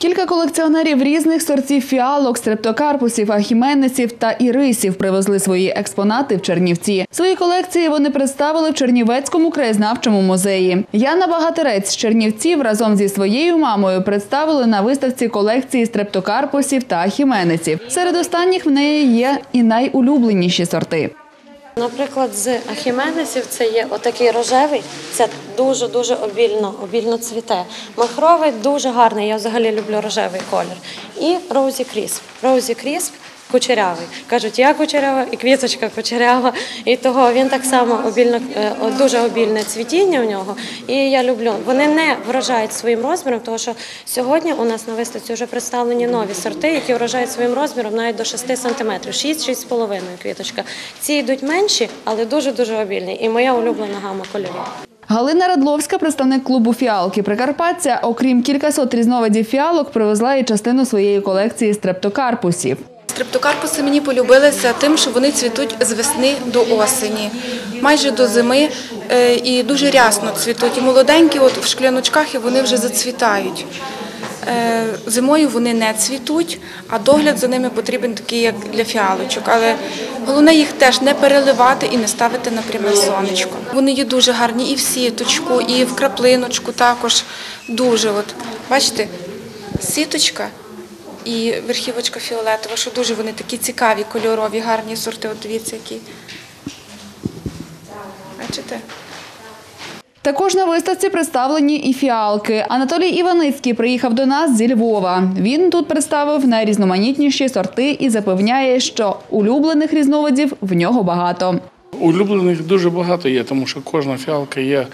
Кілька колекціонерів різних сортів фіалок, стрептокарпусів, ахіменесів та ірисів привезли свої експонати в Чернівці. Свої колекції вони представили в Чернівецькому краєзнавчому музеї. Яна Багатерець з Чернівців разом зі своєю мамою представили на виставці колекції стрептокарпусів та ахіменесів. Серед останніх в неї є і найулюбленіші сорти. Наприклад, з ахіменесів це є отакий рожевий, це дуже-дуже обільно, обільно цвіте. Махровий дуже гарний, я взагалі люблю рожевий колір. І Роузі Крісп. Роузі Крісп кучерявий. Кажуть, я кучерява і квіточка кучерява. І того він так само обільно, е, дуже обільне цвітіння в нього. І я люблю. Вони не вражають своїм розміром, тому що сьогодні у нас на виставці вже представлені нові сорти, які вражають своїм розміром навіть до 6 см, 6-6,5 квіточка. Ці йдуть менші, але дуже-дуже обільні. І моя улюблена гама кольорів. Галина Радловська, представник клубу фіалки Прикарпаття, окрім кількасот різновидів фіалок, привезла і частину своєї колекції стрептокарпусів. Стрептокарпуси мені полюбилися тим, що вони цвітуть з весни до осені, майже до зими е, і дуже рясно цвітуть. І молоденькі от в шкляночках і вони вже зацвітають. Е, Зимою вони не цвітуть, а догляд за ними потрібен такий, як для фіалочок. Але головне їх теж не переливати і не ставити на пряме сонечко. Вони є дуже гарні і в сіточку, і в краплиночку також. Дуже от бачите, сіточка і верхівочка фіолетова, що дуже вони такі цікаві, кольорові, гарні сорти. От дивіться, які. Бачите? Також на виставці представлені і фіалки. Анатолій Іваницький приїхав до нас зі Львова. Він тут представив найрізноманітніші сорти і запевняє, що улюблених різновидів в нього багато. Улюблених дуже багато є, тому що кожна фіалка є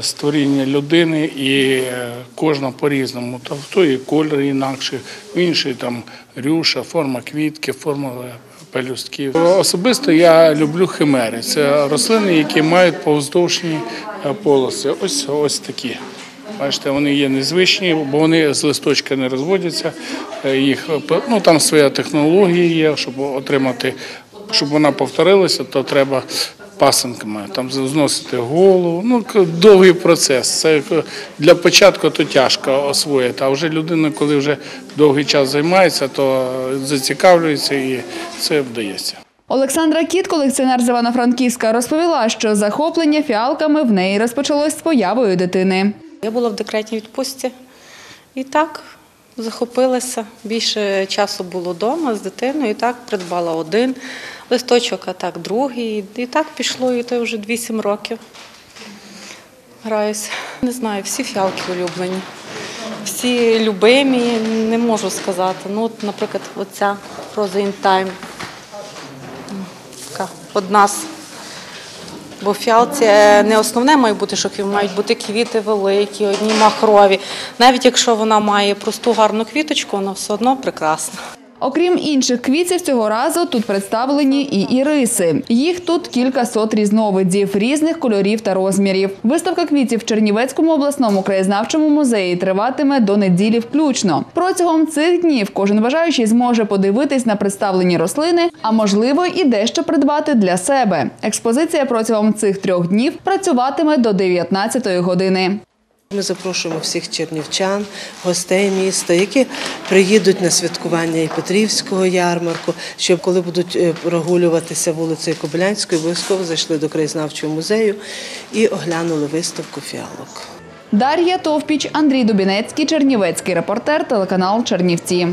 створіння людини і е, кожна по-різному. Тобто в той кольор інакший, в інший там рюша, форма квітки, форма е, пелюстків. Особисто я люблю химери. Це рослини, які мають повздовжні е, полоси. Ось ось такі. Бачите, вони є незвичні, бо вони з листочка не розводяться. Е, Їх е, ну там своя технологія є, щоб отримати, щоб вона повторилася, то треба пасинками там зносити голову. Ну довгий процес. Це для початку то тяжко освоїти. А вже людина, коли вже довгий час займається, то зацікавлюється і це вдається. Олександра Кіт, колекціонер з Івано-Франківська, розповіла, що захоплення фіалками в неї розпочалось з появою дитини. Я була в декретній відпустці і так захопилася. Більше часу було вдома з дитиною, і так придбала один листочок, а так другий. І так пішло, і то вже 8 років. Граюся. Не знаю, всі фіалки улюблені. Всі любимі, не можу сказати. Ну, от, наприклад, оця Time. Така одна з Бо фіалці не основне має бути, що мають бути квіти великі, одні махрові. Навіть якщо вона має просту гарну квіточку, вона все одно прекрасна. Окрім інших квітів, цього разу тут представлені і іриси. Їх тут кілька сот різновидів, різних кольорів та розмірів. Виставка квітів в Чернівецькому обласному краєзнавчому музеї триватиме до неділі включно. Протягом цих днів кожен бажаючий зможе подивитись на представлені рослини, а можливо і дещо придбати для себе. Експозиція протягом цих трьох днів працюватиме до 19 години. Ми запрошуємо всіх чернівчан, гостей міста, які приїдуть на святкування і Петрівського ярмарку, щоб коли будуть е, прогулюватися вулицею Кобилянською, обов'язково зайшли до краєзнавчого музею і оглянули виставку фіалок. Дар'я Товпіч, Андрій Дубінецький, Чернівецький репортер, телеканал Чернівці.